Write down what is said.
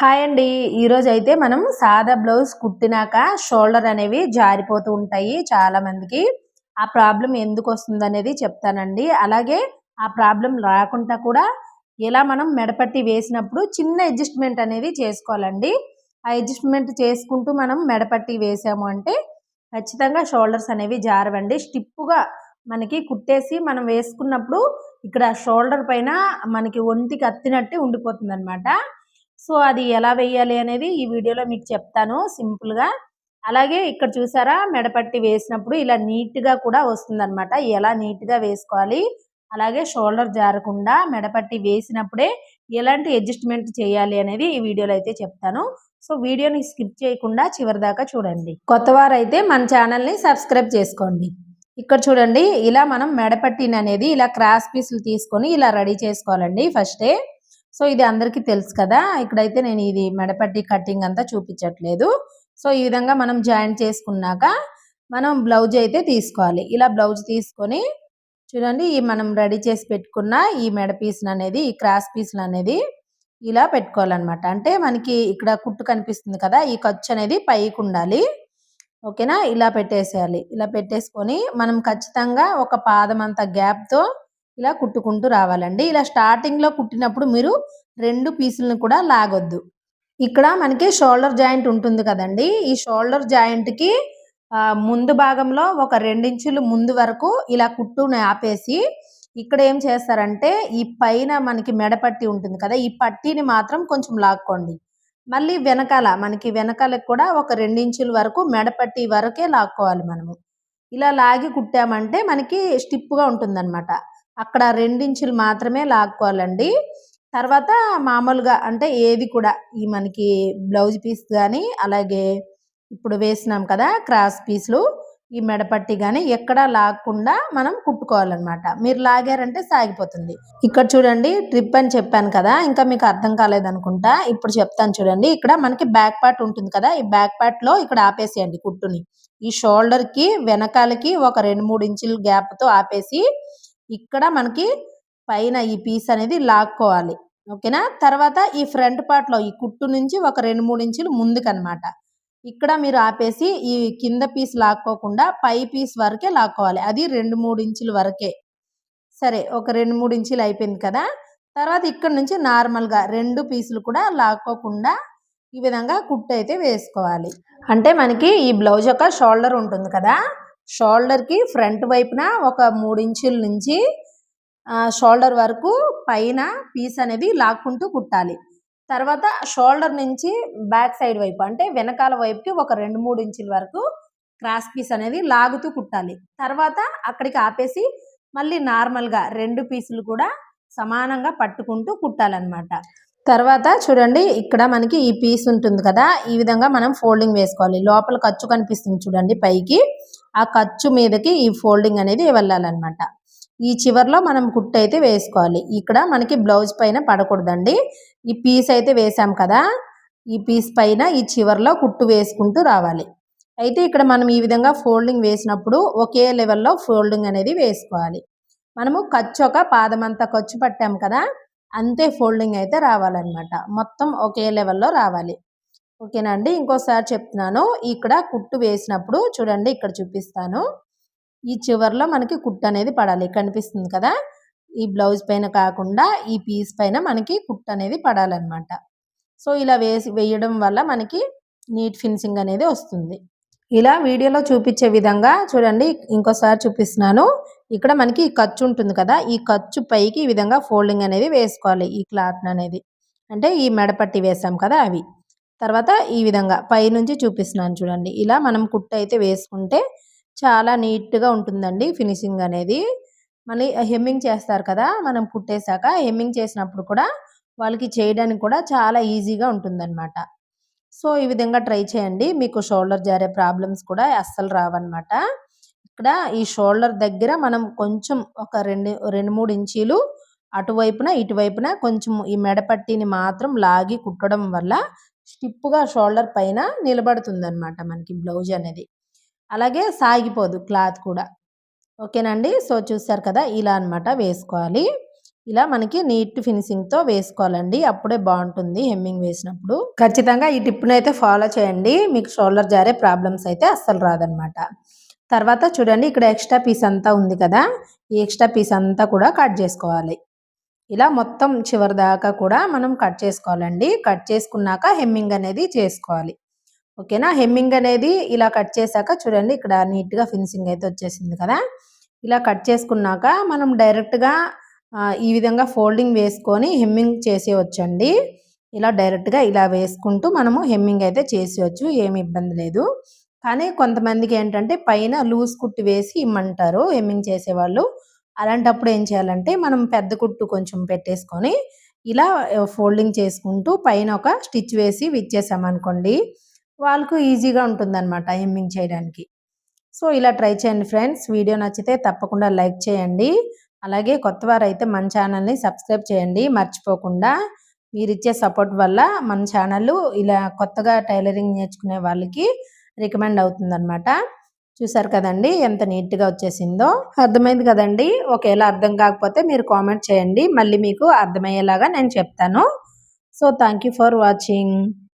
Hi అండి. ఈరోజు అయితే మనం సాదా బ్లౌజ్ కుట్టినాక షోల్డర్ అనేవి జారిపోతూ ఉంటాయి చాలామందికి ఆ ప్రాబ్లం ఎందుకు వస్తుంది అనేది చెప్తానండి. అలాగే ఆ ప్రాబ్లం రాకుండా కూడా ఎలా మనం మెడపట్టి వేసినప్పుడు చిన్న అడ్జస్ట్మెంట్ అనేది చేసుకోవాలండి. ఆ అడ్జస్ట్మెంట్ చేసుకుంటూ మనం మెడపట్టి వేసాము అంటే ఖచ్చితంగా షోల్డర్స్ అనేవి జారవండి. స్టిప్పుగా మనకి కుట్టేసి మనం వేసుకున్నప్పుడు ఇక్కడ షోల్డర్ పైన మనకి ఒంటికి అత్తినట్టు ఉండిపోతుంది అనమాట సో అది ఎలా వేయాలి అనేది ఈ వీడియోలో మీకు చెప్తాను సింపుల్గా. అలాగే ఇక్కడ చూసారా మెడపట్టి వేసినప్పుడు ఇలా నీట్గా కూడా వస్తుందన్నమాట. ఎలా నీట్గా వేసుకోవాలి అలాగే షోల్డర్ జారకుండా మెడపట్టి వేసినప్పుడే ఎలాంటి అడ్జస్ట్మెంట్ చేయాలి అనేది ఈ వీడియోలో అయితే చెప్తాను. సో వీడియోని స్కిప్ చేయకుండా చివరి దాకా చూడండి. కొత్త వారైతే మన ఛానల్ని సబ్స్క్రైబ్ చేసుకోండి. ఇక్కడ చూడండి ఇలా మనం మెడపట్టిన అనేది ఇలా క్రాస్ పీసులు తీసుకొని ఇలా రెడీ చేసుకోవాలండి ఫస్టే. సో ఇది అందరికీ తెలుసు కదా. ఇక్కడైతే నేను ఇది మెడపట్టి కటింగ్ అంతా చూపించట్లేదు. సో ఈ విధంగా మనం జాయింట్ చేసుకున్నాక మనం బ్లౌజ్ అయితే తీసుకోవాలి. ఇలా బ్లౌజ్ తీసుకొని చూడండి ఈ మనం రెడీ చేసి పెట్టుకున్న ఈ మెడ పీసులు అనేది ఈ క్రాస్ పీసులు అనేది ఇలా పెట్టుకోవాలన్నమాట. అంటే మనకి ఇక్కడ కుట్టు కనిపిస్తుంది కదా ఈ ఖర్చు అనేది పైకి ఉండాలి. ఓకేనా? ఇలా పెట్టేసేయాలి. ఇలా పెట్టేసుకొని మనం ఖచ్చితంగా ఒక పాదం అంత గ్యాప్తో ఇలా కుట్టుకుంటూ రావాలండి. ఇలా స్టార్టింగ్లో కుట్టినప్పుడు మీరు రెండు పీసులను కూడా లాగొద్దు. ఇక్కడ మనకి షోల్డర్ జాయింట్ ఉంటుంది కదండి. ఈ షోల్డర్ జాయింట్కి ముందు భాగంలో ఒక రెండించులు ముందు వరకు ఇలా కుట్టుని ఆపేసి ఇక్కడ ఏం చేస్తారంటే ఈ పైన మనకి మెడపట్టి ఉంటుంది కదా ఈ పట్టీని మాత్రం కొంచెం లాక్కోండి. మళ్ళీ వెనకాల మనకి వెనకాలకు కూడా ఒక రెండించుల వరకు మెడపట్టి వరకే లాక్కోవాలి మనము. ఇలా లాగి కుట్టామంటే మనకి స్టిప్గా ఉంటుందన్నమాట. అక్కడ రెండించులు మాత్రమే లాక్కోవాలండి. తర్వాత మామూలుగా అంటే ఏది కూడా ఈ మనకి బ్లౌజ్ పీస్ కానీ అలాగే ఇప్పుడు వేసినాం కదా క్రాస్ పీస్లు ఈ మెడపట్టి కానీ ఎక్కడా లాగకుండా మనం కుట్టుకోవాలన్నమాట. మీరు లాగారంటే సాగిపోతుంది. ఇక్కడ చూడండి ట్రిప్ అని చెప్పాను కదా ఇంకా మీకు అర్థం కాలేదనుకుంటా. ఇప్పుడు చెప్తాను చూడండి ఇక్కడ మనకి బ్యాక్ పార్ట్ ఉంటుంది కదా ఈ బ్యాక్ పార్ట్లో ఇక్కడ ఆపేసేయండి కుట్టుని. ఈ షోల్డర్కి వెనకాలకి ఒక రెండు మూడు ఇంచుల గ్యాప్తో ఆపేసి ఇక్కడ మనకి పైన ఈ పీస్ అనేది లాక్కోవాలి. ఓకేనా? తర్వాత ఈ ఫ్రంట్ పార్ట్లో ఈ కుట్టు నుంచి ఒక రెండు మూడు ఇంచులు ముందుకనమాట ఇక్కడ మీరు ఆపేసి ఈ కింద పీస్ లాక్కోకుండా పై పీస్ వరకే లాక్కోవాలి. అది రెండు మూడు ఇంచుల వరకే. సరే ఒక రెండు మూడు ఇంచులు అయిపోయింది కదా? తర్వాత ఇక్కడ నుంచి నార్మల్గా రెండు పీసులు కూడా లాక్కోకుండా ఈ విధంగా కుట్టు అయితే వేసుకోవాలి. అంటే మనకి ఈ బ్లౌజ్ యొక్క షోల్డర్ ఉంటుంది కదా? షోల్డర్కి ఫ్రంట్ వైపున ఒక మూడు ఇంచుల నుంచి షోల్డర్ వరకు పైన పీస్ అనేది లాక్కుంటూ కుట్టాలి. తర్వాత షోల్డర్ నుంచి బ్యాక్ సైడ్ వైపు అంటే వెనకాల వైపుకి ఒక రెండు మూడు ఇంచుల వరకు క్రాస్ పీస్ అనేది లాగుతూ కుట్టాలి. తర్వాత అక్కడికి ఆపేసి మళ్ళీ నార్మల్గా రెండు పీసులు కూడా సమానంగా పట్టుకుంటూ కుట్టాలన్నమాట. తర్వాత చూడండి ఇక్కడ మనకి ఈ పీస్ ఉంటుంది కదా ఈ విధంగా మనం ఫోల్డింగ్ వేసుకోవాలి. లోపల ఖర్చు కనిపిస్తుంది చూడండి పైకి. ఆ ఖర్చు మీదకి ఈ ఫోల్డింగ్ అనేది వెళ్ళాలన్నమాట. ఈ చివర్లో మనం కుట్టు అయితే వేసుకోవాలి. ఇక్కడ మనకి బ్లౌజ్ పైన పడకూడదండి. ఈ పీస్ అయితే వేసాం కదా ఈ పీస్ పైన ఈ చివర్లో కుట్టు వేసుకుంటూ రావాలి. అయితే ఇక్కడ మనం ఈ విధంగా ఫోల్డింగ్ వేసినప్పుడు ఒకే లెవెల్లో ఫోల్డింగ్ అనేది వేసుకోవాలి. మనము ఖర్చు ఒక పాదమంతా ఖర్చు పట్టాం కదా అంతే ఫోల్డింగ్ అయితే రావాలన్నమాట. మొత్తం ఒకే లెవెల్లో రావాలి. ఓకేనా అండి ఇంకోసారి చెప్తున్నాను. ఇక్కడ కుట్టు వేసినప్పుడు చూడండి ఇక్కడ చూపిస్తాను. ఈ చివరిలో మనకి కుట్టు అనేది పడాలి కనిపిస్తుంది కదా? ఈ బ్లౌజ్ పైన కాకుండా ఈ పీస్ పైన మనకి కుట్టు అనేది పడాలన్నమాట. సో ఇలా వేసి వేయడం వల్ల మనకి నీట్ ఫినిషింగ్ అనేది వస్తుంది. ఇలా వీడియోలో చూపించే విధంగా చూడండి ఇంకోసారి చూపిస్తున్నాను. ఇక్కడ మనకి ఖర్చు ఉంటుంది కదా? ఈ ఖర్చు పైకి ఈ విధంగా ఫోల్డింగ్ అనేది వేసుకోవాలి ఈ క్లాత్ అనేది. అంటే ఈ మెడపట్టి వేసాం కదా అవి. తర్వాత ఈ విధంగా పైనుంచి చూపిస్తున్నాను చూడండి. ఇలా మనం కుట్టు అయితే వేసుకుంటే చాలా నీట్గా ఉంటుందండి ఫినిషింగ్ అనేది. మళ్ళీ హెమ్మింగ్ చేస్తారు కదా మనం కుట్టేశాక హెమ్మింగ్ చేసినప్పుడు కూడా వాళ్ళకి చేయడానికి కూడా చాలా ఈజీగా ఉంటుందన్నమాట. సో ఈ విధంగా ట్రై చేయండి. మీకు షోల్డర్ జారే ప్రాబ్లమ్స్ కూడా అస్సలు రావన్నమాట. ఇక్కడ ఈ షోల్డర్ దగ్గర మనం కొంచెం ఒక రెండు రెండు మూడు ఇంచీలు అటువైపున ఇటువైపున కొంచెం ఈ మెడపట్టిని మాత్రం లాగి కుట్టడం వల్ల స్టిప్గా షోల్డర్ పైన నిలబడుతుంది అనమాట మనకి బ్లౌజ్ అనేది. అలాగే సాగిపోదు క్లాత్ కూడా. ఓకేనండి? సో చూసారు కదా? ఇలా అనమాట వేసుకోవాలి. ఇలా మనకి నీట్ ఫినిషింగ్తో వేసుకోవాలండి. అప్పుడే బాగుంటుంది హెమ్మింగ్ వేసినప్పుడు. ఖచ్చితంగా ఈ టిప్ను అయితే ఫాలో చేయండి. మీకు షోల్డర్ జారే ప్రాబ్లమ్స్ అయితే అస్సలు రాదనమాట తర్వాత చూడండి ఇక్కడ ఎక్స్ట్రా పీస్ అంతా ఉంది కదా? ఈ ఎక్స్ట్రా పీస్ అంతా కూడా కట్ చేసుకోవాలి. ఇలా మొత్తం చివరి దాకా కూడా మనం కట్ చేసుకోవాలండి. కట్ చేసుకున్నాక హెమ్మింగ్ అనేది చేసుకోవాలి. ఓకేనా? హెమ్మింగ్ అనేది ఇలా కట్ చేశాక చూడండి ఇక్కడ నీట్గా ఫినిషింగ్ అయితే వచ్చేసింది కదా. ఇలా కట్ చేసుకున్నాక మనం డైరెక్ట్గా ఈ విధంగా ఫోల్డింగ్ వేసుకొని హెమ్మింగ్ చేసేవచ్చండి ఇలా డైరెక్ట్గా ఇలా వేసుకుంటూ మనము హెమ్మింగ్ అయితే చేసేవచ్చు ఏమి ఇబ్బంది లేదు. కానీ కొంతమందికి ఏంటంటే పైన లూజ్ కుట్టి వేసి ఇమ్మంటారు హెమ్మింగ్ చేసేవాళ్ళు. అలాంటప్పుడు ఏం చేయాలంటే మనం పెద్ద కుట్టు కొంచెం పెట్టేసుకొని ఇలా ఫోల్డింగ్ చేసుకుంటూ పైన ఒక స్టిచ్ వేసి విచ్చేసామనుకోండి వాళ్ళకు ఈజీగా ఉంటుందన్నమాట హెమ్మింగ్ చేయడానికి. సో ఇలా ట్రై చేయండి ఫ్రెండ్స్. వీడియో నచ్చితే తప్పకుండా లైక్ చేయండి. అలాగే కొత్త వారైతే మన ఛానల్ని సబ్స్క్రైబ్ చేయండి. మర్చిపోకుండా మీరు ఇచ్చే సపోర్ట్ వల్ల మన ఛానల్ ఇలా కొత్తగా టైలరింగ్ నేర్చుకునే వాళ్ళకి రికమెండ్ అవుతుందన్నమాట. చూసారు కదండి ఎంత నీట్గా వచ్చేసిందో. అర్థమైంది కదండి. ఒకవేళ అర్థం కాకపోతే మీరు కామెంట్ చేయండి. మళ్ళీ మీకు అర్థమయ్యేలాగా నేను చెప్తాను. So thank for watching.